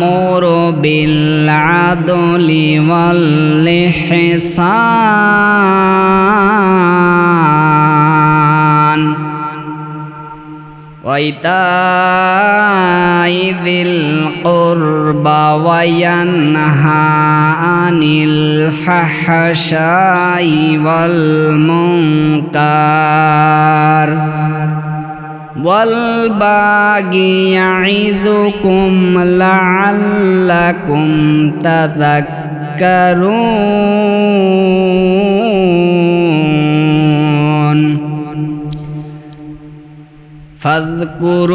মোর বিল্লাদলি ওয়াল্লি হেসান ওয়াইতাই দিল কোরবা ওয়ায়ানহা عن الفحشاء والمنكر والباغي يعظكم لعلكم تذكرون فاذكروني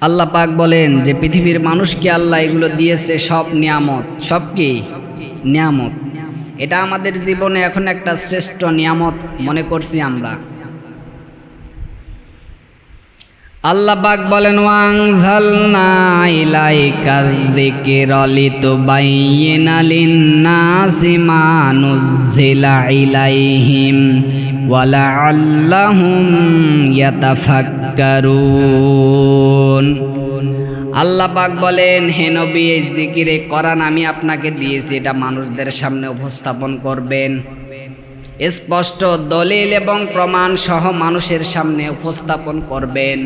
আল্লাহ পাক বলেন যে পৃথিবীর মানুষকে আল্লাহ এগুলো দিয়েছে সব নিয়ামত। সব কি? নিয়ামত। এটা আমাদের জীবনে এখন একটা শ্রেষ্ঠ নিয়ামত মনে করছি আমরা। আল্লাহ পাক বলেন ওয়াংঝালনা ইলাইকা যিকরা লিতুবাইয়িনা লিন-নাসি মা নুযিলা ইলাইহিম। ওয়া লাআল্লাহুম ইয়াতাফাক্কারুন। আল্লাহ পাক বলেন, হে নবী, এই জিকিরে কোরআন আমি আপনাকে দিয়েছি, এটা মানুষদের সামনে উপস্থাপন করবেন। স্পষ্ট দলিল এবং প্রমাণ সহ মানুষের সামনে উপস্থাপন করবেন।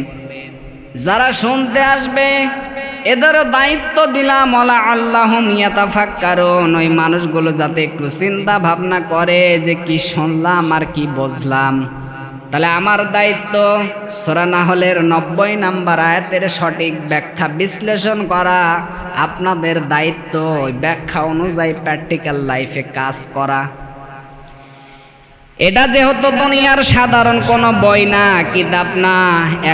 যারা শুনতে আসবে এদেরও দায়িত্ব দিলাম ওলা আল্লাহ মিয়াতাফাক কারণ ওই মানুষগুলো যাতে একটু চিন্তা ভাবনা করে যে কি শুনলাম আর কি বুঝলাম। তাহলে আমার দায়িত্ব, সোরা নাহলের নব্বই নাম্বার আয়াতের সঠিক ব্যাখ্যা বিশ্লেষণ করা, আপনাদের দায়িত্ব, ওই ব্যাখ্যা অনুযায়ী প্র্যাকটিক্যাল লাইফে কাজ করা। এটা যেহেতু দুনিয়ার সাধারণ কোনো বই না, কিতাব না,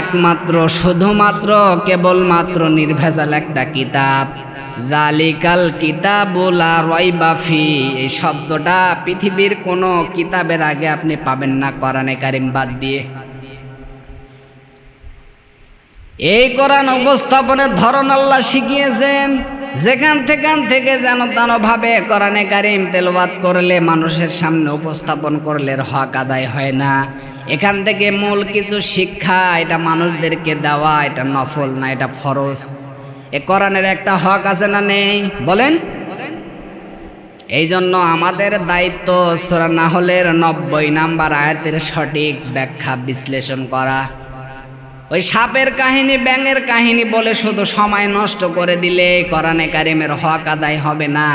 একমাত্র, শুধুমাত্র, কেবলমাত্র নির্ভেজাল একটা কিতাব। জালিকাল কিতাবুলা রয়বাফি এই শব্দটা পৃথিবীর কোনো কিতাবের আগে আপনি পাবেন না, কোরআনে কারিম বাদ দিয়ে। এই কোরআন উপস্থাপনের ধরন আল্লাহ শিখিয়েছেন যেখান থেকান থেকে যেন তেনভাবে কোরআনে কারিম তেলবাদ করলে মানুষের সামনে উপস্থাপন করলে হক আদায় হয় না। এখান থেকে মূল কিছু শিক্ষা, এটা মানুষদেরকে দেওয়া, এটা নফল না, এটা ফরজ। এ কোরআনের একটা হক আছে না নেই? বলেন। এই জন্য আমাদের দায়িত্ব সোরা নাহলের নব্বই নাম্বার আয়াতের সঠিক ব্যাখ্যা বিশ্লেষণ করা। ওই সাপের কাহিনী ব্যাঙের কাহিনী বলে শুধু সময় নষ্ট করে দিলে কোরআনে কারিমের হক আদায় হবে না।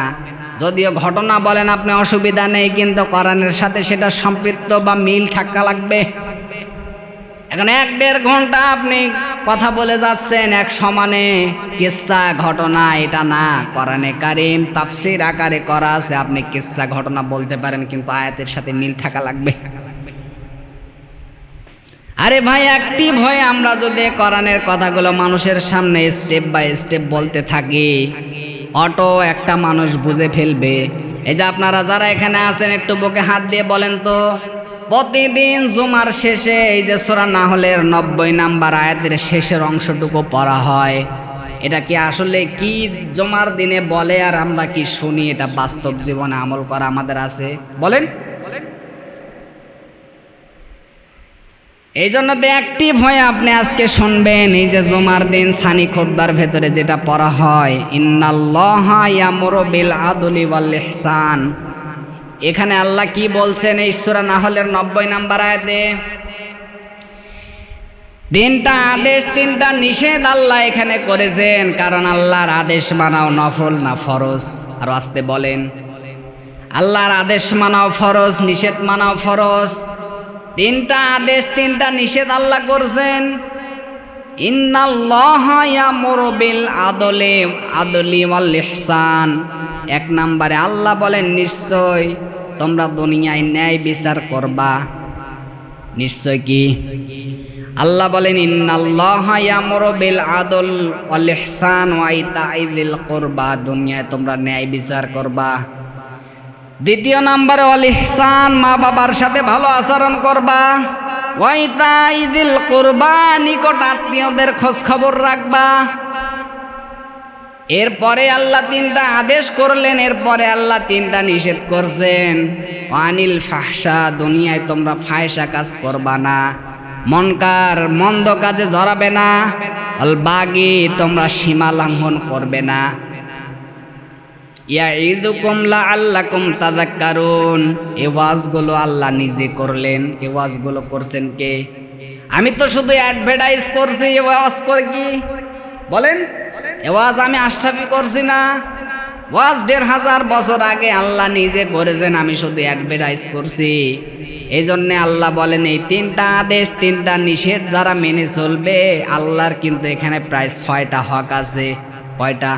যদিও ঘটনা বলেন আপনি অসুবিধা নেই, কিন্তু কোরআনের সাথে সেটা সম্পৃক্ত বা মিল থাকা লাগবে। এখন এক দেড় ঘণ্টা আপনি কথা বলে যাচ্ছেন, এক সমানে কিচ্ছা ঘটনা এটা না। কোরআনে কারিম তাফসির আকারে করা আছে, আপনি কিচ্ছা ঘটনা বলতে পারেন, কিন্তু আয়াতের সাথে মিল থাকা লাগবে। আরে ভাই অ্যাক্টিভ হয়ে আমরা যদি কোরআনের কথাগুলো মানুষের সামনে স্টেপ বাই স্টেপ বলতে থাকি অটো একটা মানুষ বুঝে ফেলবে। এই যে আপনারা যারা এখানে আছেন, একটু বুকে হাত দিয়ে বলেন তো। প্রতিদিন জুমার শেষে এই যে সোরা না হলে নব্বই নাম্বার আয়াতের শেষের অংশটুকু পড়া হয়। এটা কি আসলে কি জমার দিনে বলে আর আমরা কি শুনি? এটা বাস্তব জীবনে আমল করা আমাদের আছে। বলেন। এই জন্য তো অ্যাক্টিভ হয়ে আপনি আজকে শুনবেন, এই যে জুমার দিন সানি খোদ্দার ভেতরে যেটা পড়া হয় ইয়ামুরু বিল আদলি ওয়াল ইহসান। এখানে আল্লাহ কি বলছেন এই সূরা নাহলের নব্বই নাম্বার আয়াতে? তিনটা আদেশ, তিনটা নিষেধ আল্লাহ এখানে করেছেন, কারণ আল্লাহর আদেশ মানাও নফল না ফরজ। আর আসতে বলেন, আল্লাহর আদেশ মানাও ফরজ, নিষেধ মানাও ফরজ। তিনটা আদেশ, তিনটা নিষেধ আল্লাহ করছেন। আদলে, আদলি এক নম্বরে আল্লাহ বলেন, নিশ্চয় তোমরা দুনিয়ায় ন্যায় বিচার করবা। নিশ্চয় কি? আল্লাহ বলেন, ইন্নাল্লাহ ইয়ামুরু বিল আদল ওয়াল ইহসান ওয়া ইতাই যিল কুরবা। দুনিয়ায় তোমরা ন্যায় বিচার করবা। দ্বিতীয় নম্বরে, অল ইহসান, মা বাবার সাথে ভালো আচরণ করবা। ওয়াইতা ইদিল করবা, নিকট আত্মীয়দের খোঁজ খবর রাখবা। এরপরে আল্লাহ তিনটা আদেশ করলেন, এরপরে আল্লাহ তিনটা নিষেধ করছেন। অনিল ফাহসা দুনিয়ায় তোমরা ফায়সা কাজ করবা না। মনকার মন্দ কাজে জড়াবে না। বাগি, তোমরা সীমা লঙ্ঘন করবে না। ইয়া ঈদুকুম লাআল্লাকুম তাযাক্কারুন। এই ওয়াজগুলো আল্লাহ নিজে করলেন। এই ওয়াজগুলো করছেন কে? আমি তো শুধু অ্যাডভার্টাইজ করছি এই ওয়াজ করে কি? বলেন, এ ওয়াজ আমি আশরাফি করছি না? ওয়াজ দেড় হাজার বছর আগে আল্লাহ নিজে করেছেন, আমি শুধু অ্যাডভার্টাইজ করছি। এই জন্যে আল্লাহ বলেন, এই তিনটা আদেশ, তিনটা নিষেধ যারা মেনে চলবে, আল্লাহর কিন্তু এখানে প্রায় ছয়টা হক আছে। কয়টা?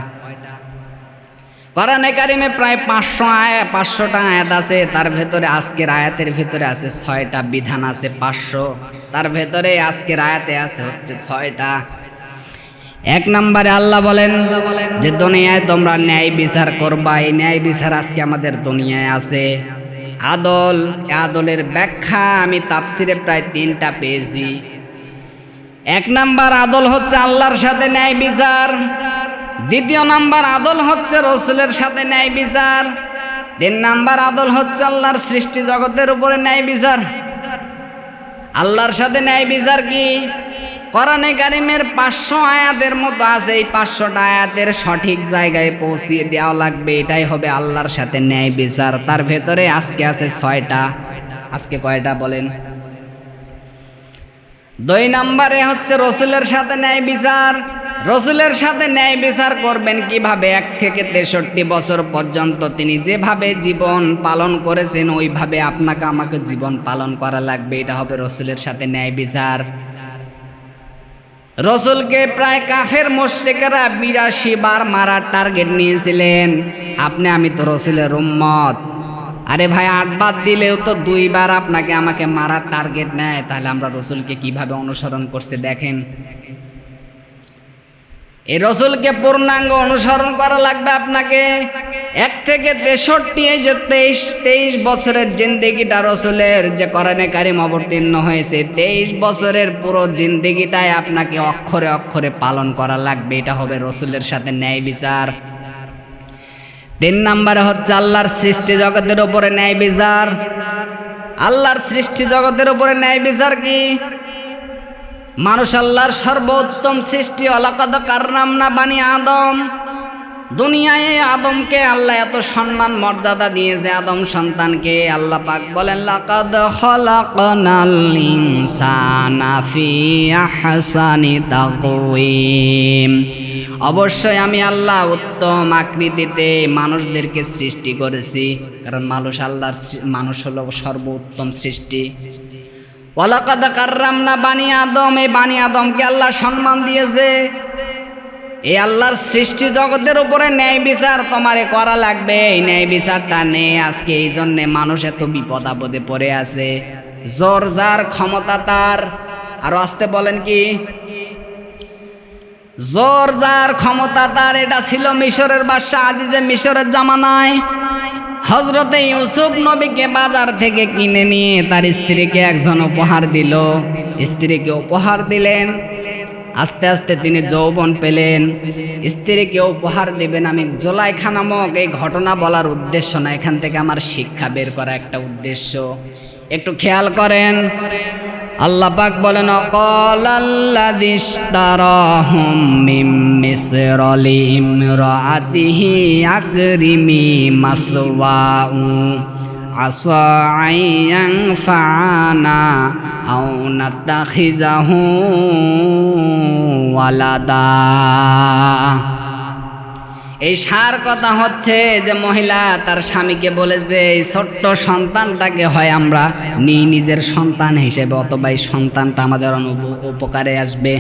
কোরআনে কারিমে প্রায় পাঁচশো আয়া পাঁচশোটা আয়াত আছে, তার ভেতরে আজকের আয়াতের ভেতরে আছে ছয়টা বিধান আছে, পাঁচশো। তার ভেতরে আজকের আয়াতে আছে হচ্ছে ছয়টা। এক নম্বরে আল্লাহ বলেন যে, দুনিয়ায় তোমরা ন্যায় বিচার করবা, এই ন্যায় বিচার আজকে আমাদের দুনিয়ায় আছে। আদল আদলের ব্যাখ্যা আমি তাফসিরে প্রায় তিনটা পেয়েছি। এক নাম্বার আদল হচ্ছে আল্লাহর সাথে ন্যায় বিচার। দ্বিতীয় নাম্বার আদল হচ্ছে রসুলের সাথে ন্যায় বিচার। তিন নাম্বার আদল হচ্ছে আল্লাহর সৃষ্টি জগতের উপরে ন্যায় বিচার। আল্লাহর সাথে ন্যায় বিচার কি? কোরআনে কারিমের পাঁচশো আয়াতের মতো আছে, এই পাঁচশোটা আয়াতের সঠিক জায়গায় পৌঁছিয়ে দেওয়া লাগবে, এটাই হবে আল্লাহর সাথে ন্যায় বিচার। তার ভেতরে আজকে আছে ছয়টা। আজকে কয়টা বলেন? দুই নাম্বারে হচ্ছে রসুলের সাথে ন্যায় বিচার। রসুলের সাথে ন্যায় বিচার করবেন কীভাবে? এক থেকে তেষট্টি বছর পর্যন্ত তিনি যেভাবে জীবন পালন করেছেন, ওইভাবে আপনাকে আমাকে জীবন পালন করা লাগবে। এটা হবে রসুলের সাথে ন্যায় বিচার। রসুলকে প্রায় কাফের মোশেকেরা বিরাশি বার মারার টার্গেট নিয়েছিলেন। আপনি, আমি তো রসুলের উম্মত। আরে ভাই আটবার দিলেও তো দুইবার আপনাকে আমাকে মারার টার্গেট নেয়। তাহলে আমরা রসুলকে কীভাবে অনুসরণ করছে দেখেন। এই রসুলকে পূর্ণাঙ্গ অনুসরণ করা লাগবে আপনাকে। এক থেকে তেষট্টি যে তেইশ তেইশ বছরের জিন্দিগিটা রসুলের যে কোরআনে কারিম অবতীর্ণ হয়েছে, তেইশ বছরের পুরো জিন্দিগিটাই আপনাকে অক্ষরে অক্ষরে পালন করা লাগবে। এটা হবে রসুলের সাথে ন্যায় বিচার। তিন নাম্বারে হচ্ছে আল্লাহর সৃষ্টি জগতের উপরে ন্যায় বিচার। আল্লাহর সৃষ্টি জগতের উপরে ন্যায় বিচার কি? মানুষ আল্লাহর সর্বোত্তম সৃষ্টি, অলাকাদ কারনাম না বানি আদম। দুনিয়ায় আদমকে আল্লাহ এত সম্মান, মর্যাদা দিয়েছে আদম সন্তানকে। আল্লাহ পাক বলেন, লাকাদ খলাকনাল ইনসানা ফি আহসানি তাকওয়িম। অবশ্যই আমি আল্লাহ উত্তম আকৃতিতে মানুষদেরকে সৃষ্টি করেছি, কারণ মানুষ আল্লাহর মানুষ হলো সর্বোত্তম সৃষ্টি। ওয়ালাকাদ কাররামনা বানি আদম এই বানি আদমকে আল্লাহ সম্মান দিয়েছে। এই আল্লাহর সৃষ্টি জগতের উপরে ন্যায় বিচার তোমারে করা লাগবে। এই ন্যায় বিচারটা নেই আজকে, এই জন্যে মানুষ এত বিপদ আপদে পড়ে আছে। জোর যার ক্ষমতা তার। আরও আসতে বলেন কি? জোর যার ক্ষমতা তার, এটা ছিল মিশরের বাদশাহ আজিজে মিশরের জামানায়। হজরতে ইউসুফ নবীকে বাজার থেকে কিনে নিয়ে তার স্ত্রীকে একজন উপহার দিল। স্ত্রীকে উপহার দিলেন। আস্তে আস্তে তিনি যৌবন পেলেন। স্ত্রীকে উপহার দেবেন আমি জোলাইখা নামক এই ঘটনা বলার উদ্দেশ্য না, এখান থেকে আমার শিক্ষা বের করা একটা উদ্দেশ্য। একটু খেয়াল করেন। আল্লাহ বলেন অকলাল্লাদিস্তারহুম মিম এই সার কথা হচ্ছে যে মহিলা তার স্বামীকে বলেছে এই ছোট্ট সন্তানটাকে হয় আমরা নিই নিজের সন্তান হিসেবে, অথবা এই সন্তানটা আমাদের উপকারে আসবে।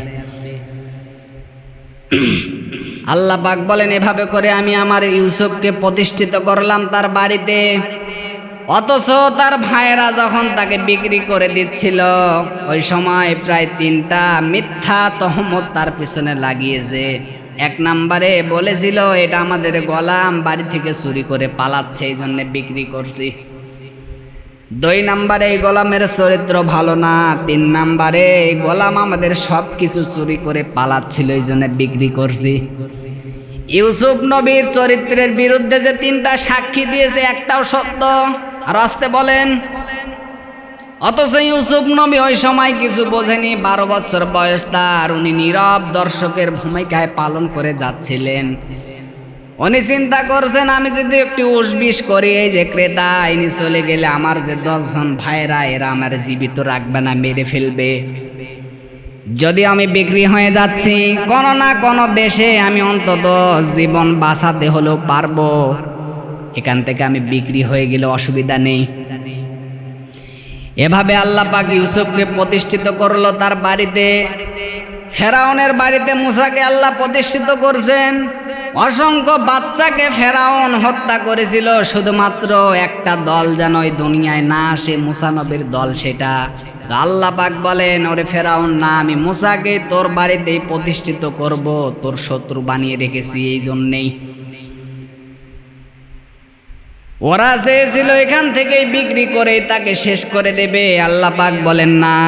আল্লাহ পাক বলেন, এভাবে করে আমি আমার ইউসুফকে প্রতিষ্ঠিত করলাম তার বাড়িতে। অথচ তার ভাইয়েরা যখন তাকে বিক্রি করে দিচ্ছিল, ওই সময় প্রায় তিনটা মিথ্যা তহমত তার পিছনে লাগিয়েছে। এক নাম্বারে বলেছিল, এটা আমাদের গোলাম বাড়ি থেকে চুরি করে পালাচ্ছে, এই জন্যে বিক্রি করছি। দুই নাম্বারে, এই গোলামের চরিত্র ভালো না। তিন নাম্বারে, এই গোলাম আমাদের সব কিছু চুরি করে পালাচ্ছিল, এই জন্য বিক্রি করছি। ইউসুফ নবীর চরিত্রের বিরুদ্ধে যে তিনটা সাক্ষী দিয়েছে, একটাও সত্য। আর আসতে বলেন অথচ ইউসুফ নবী ওই সময় কিছু বোঝেনি, বারো বছর বয়স তার। উনি নীরব দর্শকের ভূমিকায় পালন করে যাচ্ছিলেন। উনি চিন্তা করছেন, আমি যদি একটু উসবিস করি, এই যে ক্রেতা, ইনি চলে গেলে আমার যে দশজন ভাইরা এরা আমার জীবিত রাখবে না, মেরে ফেলবে। যদি আমি বিক্রি হয়ে যাচ্ছি, কোনো না কোনো দেশে আমি অন্তত জীবন বাঁচাতে হলেও পারব। এখান থেকে আমি বিক্রি হয়ে গেলে অসুবিধা নেই। এভাবে আল্লাহ পাক ইউসুফকে প্রতিষ্ঠিত করল তার বাড়িতে। ফেরাউনের বাড়িতে মুসাকে আল্লাহ প্রতিষ্ঠিত করছেন। অসংখ্য বাচ্চাকে ফেরাউন হত্যা করেছিল, শুধুমাত্র একটা দল যেন ওই দুনিয়ায় না আসে মুসানবীর দল সেটা। আল্লাহ পাক বলেন, ওরে ফেরাউন, না, আমি মুসাকে তোর বাড়িতেই প্রতিষ্ঠিত করব, তোর শত্রু বানিয়ে রেখেছি, এই জন্যেই। ওরা চেয়েছিল এখান থেকেই বিক্রি করে তাকে শেষ করে দেবে আল্লাহ পাক বলেন না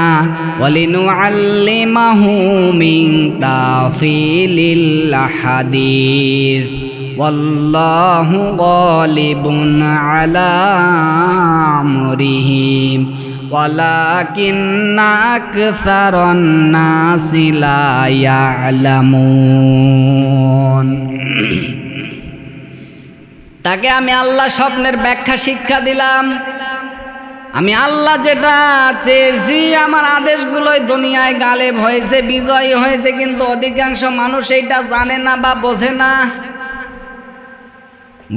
ওয়ালিনু আল্লিমাহু মিন তাফিলিল হাদিস ওয়াল্লাহু গালিবুন আলা আমরিহি ولكن أكثر الناس لا يعلمون তাকে আমি আল্লাহ স্বপ্নের ব্যাখ্যা শিক্ষা দিলাম। আমি আল্লাহ যেটা চেয়েছি, আমার আদেশগুলোই দুনিয়ায় গালেব হয়েছে, বিজয়ী হয়েছে, কিন্তু অধিকাংশ মানুষ এইটা জানে না বা বোঝে না।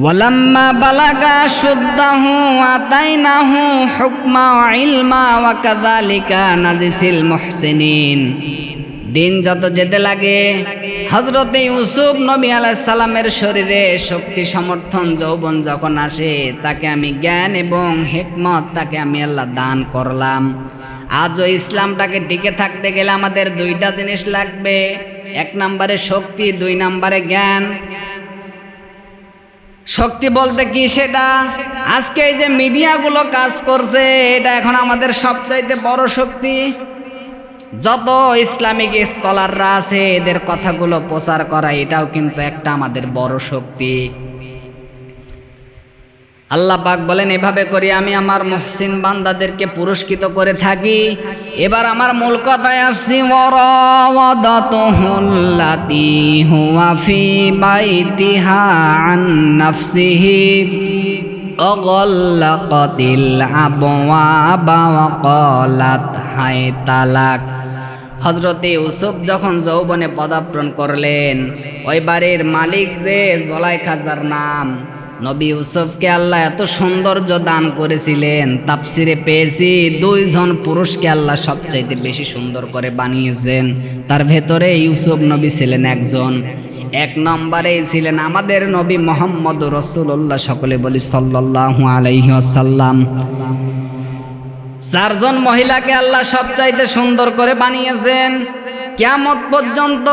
ওয়ালাম্মা বালাগা শুদ্দাহু আতাইনাহু হুকমা ইলমা ওয়া কাযালিকা নাজিসিল দিন যত যেতে লাগে হজরতে ইউসুফ নবী সালামের শরীরে শক্তি, সমর্থন, যৌবন যখন আসে, তাকে আমি জ্ঞান এবং হেকমত, তাকে আমি আল্লাহ দান করলাম। আজও ইসলামটাকে টিকে থাকতে গেলে আমাদের দুইটা জিনিস লাগবে। এক নম্বরে শক্তি, দুই নম্বরে জ্ঞান। শক্তি বলতে কি সেটা? আজকে এই যে মিডিয়াগুলো কাজ করছে, এটা এখন আমাদের সবচাইতে বড় শক্তি। যত ইসলামিক স্কলাররা আছে, এদের কথাগুলো প্রচার করা, এটাও কিন্তু একটা আমাদের বড় শক্তি। আল্লাহ পাক বলেন, এভাবে করি আমি আমার মহসিন বান্দাদেরকে পুরস্কৃত করে থাকি। এবার আমার মূল কথায় আসছি ওয়ারাওয়াদাতুহুল্লাতি হুয়া ফি বাইতিহা আন নাফসিহি। অগল্লাকাতিল আবওয়াবা ওয়া ক্বালাত হাই তালাক হজরতে ইউসুফ যখন যৌবনে পদার্পণ করলেন ওই বাড়ির মালিক যে জলাই খাজার নাম, নবী ইউসুফকে আল্লাহ এত সৌন্দর্য দান করেছিলেন তাপসিরে পেয়েছি দুইজন পুরুষকে আল্লাহ সবচাইতে বেশি সুন্দর করে বানিয়েছেন। তার ভেতরে ইউসুফ নবী ছিলেন একজন। এক নম্বরেই ছিলেন আমাদের নবী মোহাম্মদ রসুল্লাহ সকলে বলি সাল্লাহু আলাইহি আসাল্লাম চারজন মহিলাকে আল্লাহ সবচাইতে সুন্দর করে বানিয়েছেন। কেমত পর্যন্ত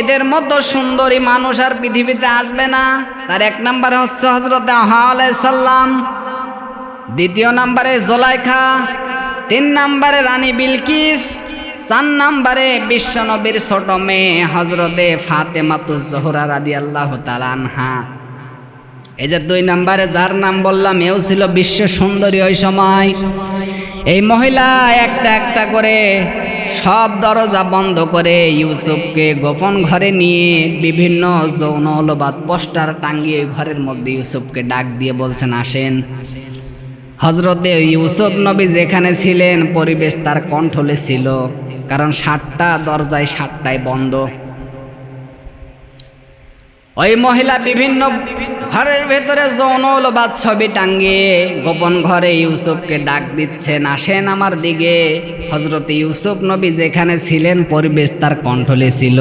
এদের মতো সুন্দরী মানুষ আর পৃথিবীতে আসবে না। তার এক নম্বরে হচ্ছে হজরত সাল্লাম দ্বিতীয় নম্বরে জোলাইখা। তিন নম্বরে রানী বিলকিস। চার নম্বরে বিশ্বনবীর ছোট মেয়ে হজরতে ফাতেমাতুজ জোহরা রাদি আল্লাহ তালানহা এই যে দুই নাম্বারে যার নাম বললাম, এও ছিল বিশ্ব সুন্দরী ওই সময়। এই মহিলা একটা একটা করে সব দরজা বন্ধ করে ইউসুফকে গোপন ঘরে নিয়ে বিভিন্ন যৌন অলবাদ পোস্টার টাঙ্গিয়ে ঘরের মধ্যে ইউসুফকে ডাক দিয়ে বলছেন, আসেন। হজরতে ইউসুফ নবী যেখানে ছিলেন, পরিবেশ তার কণ্ঠলে ছিল, কারণ সাতটা দরজায় সাতটায় বন্ধ। ওই মহিলা বিভিন্ন ঘরের ভেতরে যৌনলবাদ ছবি টাঙ্গিয়ে গোপন ঘরে ইউসুফকে ডাক দিচ্ছেন, আসেন আমার দিকে। হজরত ইউসুফ নবী যেখানে ছিলেন, পরিবেশ তার কণ্ঠলে ছিল।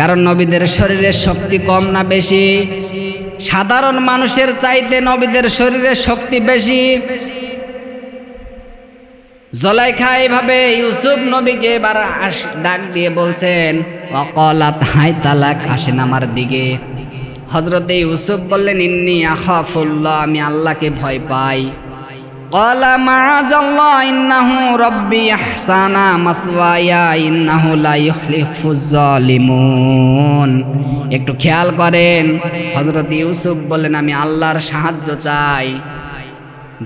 কারণ নবীদের শরীরের শক্তি কম না বেশি। সাধারণ মানুষের চাইতে নবীদের শরীরের শক্তি বেশি। জলাইখা এইভাবে ইউসুফ নবীকে এবার ডাক দিয়ে বলছেন, অকলাত হাই তালাক, আসেন আমার দিকে। হজরতে ইউসুফ বললেন, ইন্নি আহাফুল্লাহ আমি আল্লাহকে ভয় পাই। কলা একটু খেয়াল করেন হজরত ইউসুফ বলেন আমি আল্লাহর সাহায্য চাই।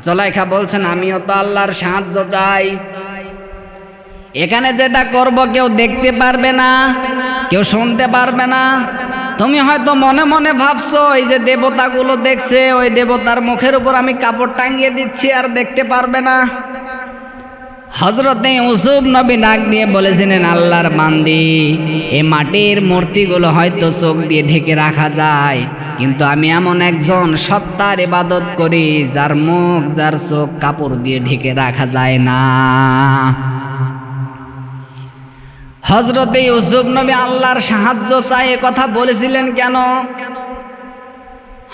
জলাইখা বলছেন, আমিও তো আল্লাহর সাহায্য চাই। এখানে যেটা করব কেউ দেখতে পারবে না, কেউ শুনতে পারবে না। তুমি হয়তো মনে মনে ভাবছ, এই যে দেবতাগুলো দেখছে, ওই দেবতার মুখের উপর আমি কাপড় টাঙ্গিয়ে দিচ্ছি, আর দেখতে পারবে না। হজরতে ইউসুফ নবী নাক দিয়ে বলেছিলেন, আল্লাহর বান্দি এই মাটির মূর্তিগুলো হয়তো চোখ দিয়ে ঢেকে রাখা যায়। কিন্তু আমি এমন একজন সত্তার ইবাদত করি, যার মুখ, যার চোখ কাপড় দিয়ে ঢেকে রাখা যায় না। হজরতে ইউসুফ নবী আল্লাহর সাহায্য চাই কথা বলেছিলেন কেন?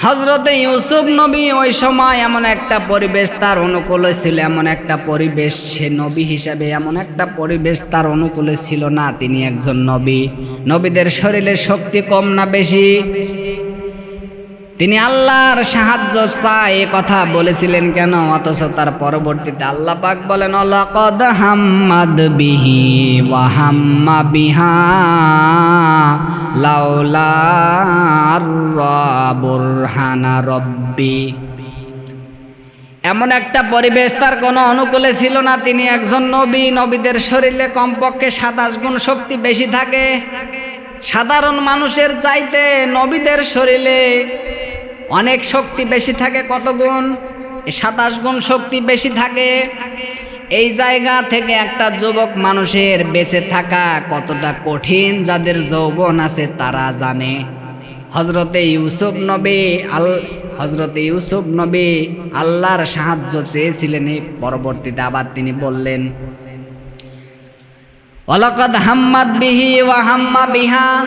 হজরতে ইউসুফ নবী ওই সময় এমন একটা পরিবেশ তার অনুকূলে ছিল, এমন একটা পরিবেশ সে নবী হিসাবে, এমন একটা পরিবেশ তার অনুকূলে ছিল না। তিনি একজন নবী। নবীদের শরীরে শক্তি কম না বেশি? তিনি আল্লাহর সাহায্য চায় এ কথা বলেছিলেন কেন? অথচ তার পরবর্তীতে আল্লাহ পাক বলেন, অলাকদ হাম্মাদ বিহি ওয়া হাম্মা বিহা লাউলা বুরহানা রব্বি। এমন একটা পরিবেশ তার কোনো অনুকূলে ছিল না। তিনি একজন নবী, নবীদের শরীরে কমপক্ষে সাতাশ গুণ শক্তি বেশি থাকে। সাধারণ মানুষের চাইতে নবীদের শরীরে অনেক শক্তি বেশি থাকে, কত গুণ? সাতাশ গুণ শক্তি বেশি থাকে। এই জায়গা থেকে একটা যুবক মানুষের বেঁচে থাকা কতটা কঠিন, যাদের যৌবন আছে তারা জানে। হজরতে ইউসুফ নবী আল হজরতে ইউসুফ নবী আল্লাহর সাহায্য চেয়েছিলেন, এই পরবর্তীতে আবার তিনি বললেন অলকদ হাম্মাদ বিহি ওয়া হাম্মা বিহা।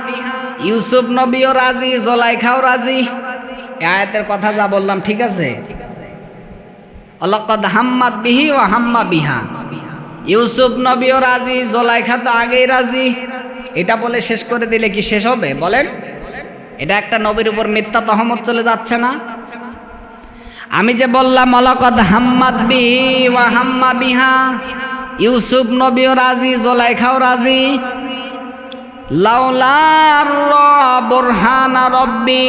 ইউসুফ নবীও রাজি, জলাইখাও রাজি। আয়াতের কথা যা বললাম, ঠিক আছে? অলকদ হাম্মাদ বিহি ও হাম্মা বিহা। ইউসুফ নবীও রাজি, জলাইখা তো আগেই রাজি। এটা বলে শেষ করে দিলে কি শেষ হবে? বলেন। এটা একটা নবীর উপর মিথ্যা তহমত চলে যাচ্ছে না? আমি যে বললাম অলকদ হাম্মাদ বিহি ও হাম্মা বিহা। ইউসুফ নবীও রাজি, জলাইখাও রাজি। রব্বি,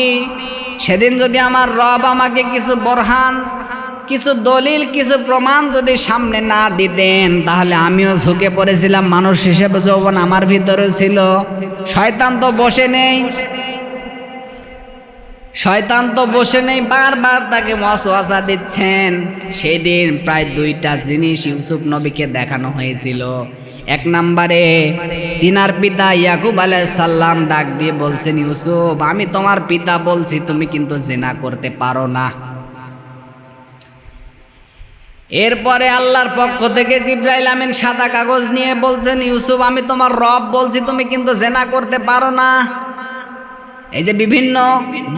সেদিন যদি আমার রব আমাকে কিছু বরহান, কিছু দলিল, কিছু প্রমাণ যদি সামনে না দিতেন, তাহলে আমিও ঝুঁকে পড়েছিলাম। মানুষ হিসেবে যৌবন আমার ভিতরে ছিল। শয়তান তো বসে নেই। শয়তান তো বসে নেই, বারবার তাকে মশওয়াসা দিচ্ছেন। সেই দিন প্রায় দুইটা জিনিস ইউসুফ নবীকে দেখানো হয়েছিল। এক নম্বরে, তিনার পিতা ইয়াকুব সাল্লাম ডাক দিয়ে বলছেন, ইউসুফ, আমি তোমার পিতা বলছি, তুমি কিন্তু জেনা করতে পারো না। এরপরে আল্লাহর পক্ষ থেকে জিব্রাইল আমিন সাদা কাগজ নিয়ে বলছেন, ইউসুফ, আমি তোমার রব বলছি, তুমি কিন্তু জেনা করতে পারো না। এই যে বিভিন্ন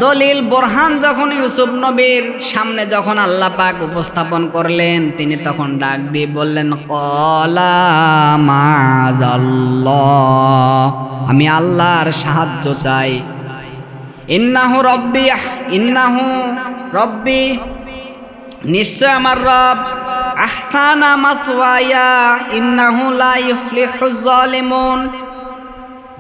দলিল, বোরহান যখন ইউসুফ নবীর সামনে যখন আল্লাহ পাক উপস্থাপন করলেন, তিনি তখন ডাক দিয়ে বললেন আমি আল্লাহর সাহায্য চাই। ইন্নাহু রব্বি ইন্নাহু রব্বি, নিশ্চয় আমার রব। আহসানা মাসওয়ায়া, ইন্নাহু লা ইফলিহুজ জালিমুন।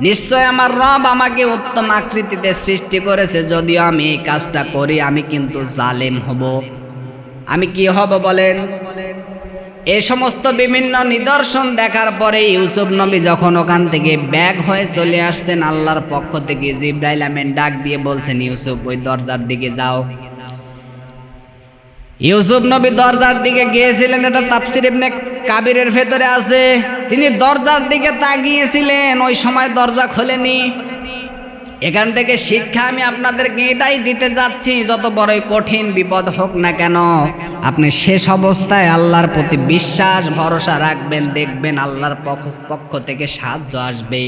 নিশ্চয় আমার রব আমাকে উত্তম আকৃতিতে সৃষ্টি করেছে, যদিও আমি এই কাজটা করি, আমি কিন্তু জালেম হব। আমি কি হব বলেন? এ সমস্ত বিভিন্ন নিদর্শন দেখার পরে ইউসুফ নবী যখন ওখান থেকে ব্যাগ হয়ে চলে আসছেন, আল্লাহর পক্ষ থেকে জিব্রাইল আমেন ডাক দিয়ে বলছেন, ইউসুফ, ওই দরজার দিকে যাও। ইউসুফ নবী দরজার দিকে গিয়েছিলেন, এটা তাফসির ইবনে কাবিরের ভেতরে আছে। তিনি দরজার দিকে তাকিয়েছিলেন, ওই সময় দরজা খোলেনি। এখান থেকে শিক্ষা আমি আপনাদেরকে এটাই দিতে যাচ্ছি, যত বড়ই কঠিন বিপদ হোক না কেন, আপনি শেষ অবস্থায় আল্লাহর প্রতি বিশ্বাস, ভরসা রাখবেন, দেখবেন আল্লাহর পক্ষ থেকে সাহায্য আসবে।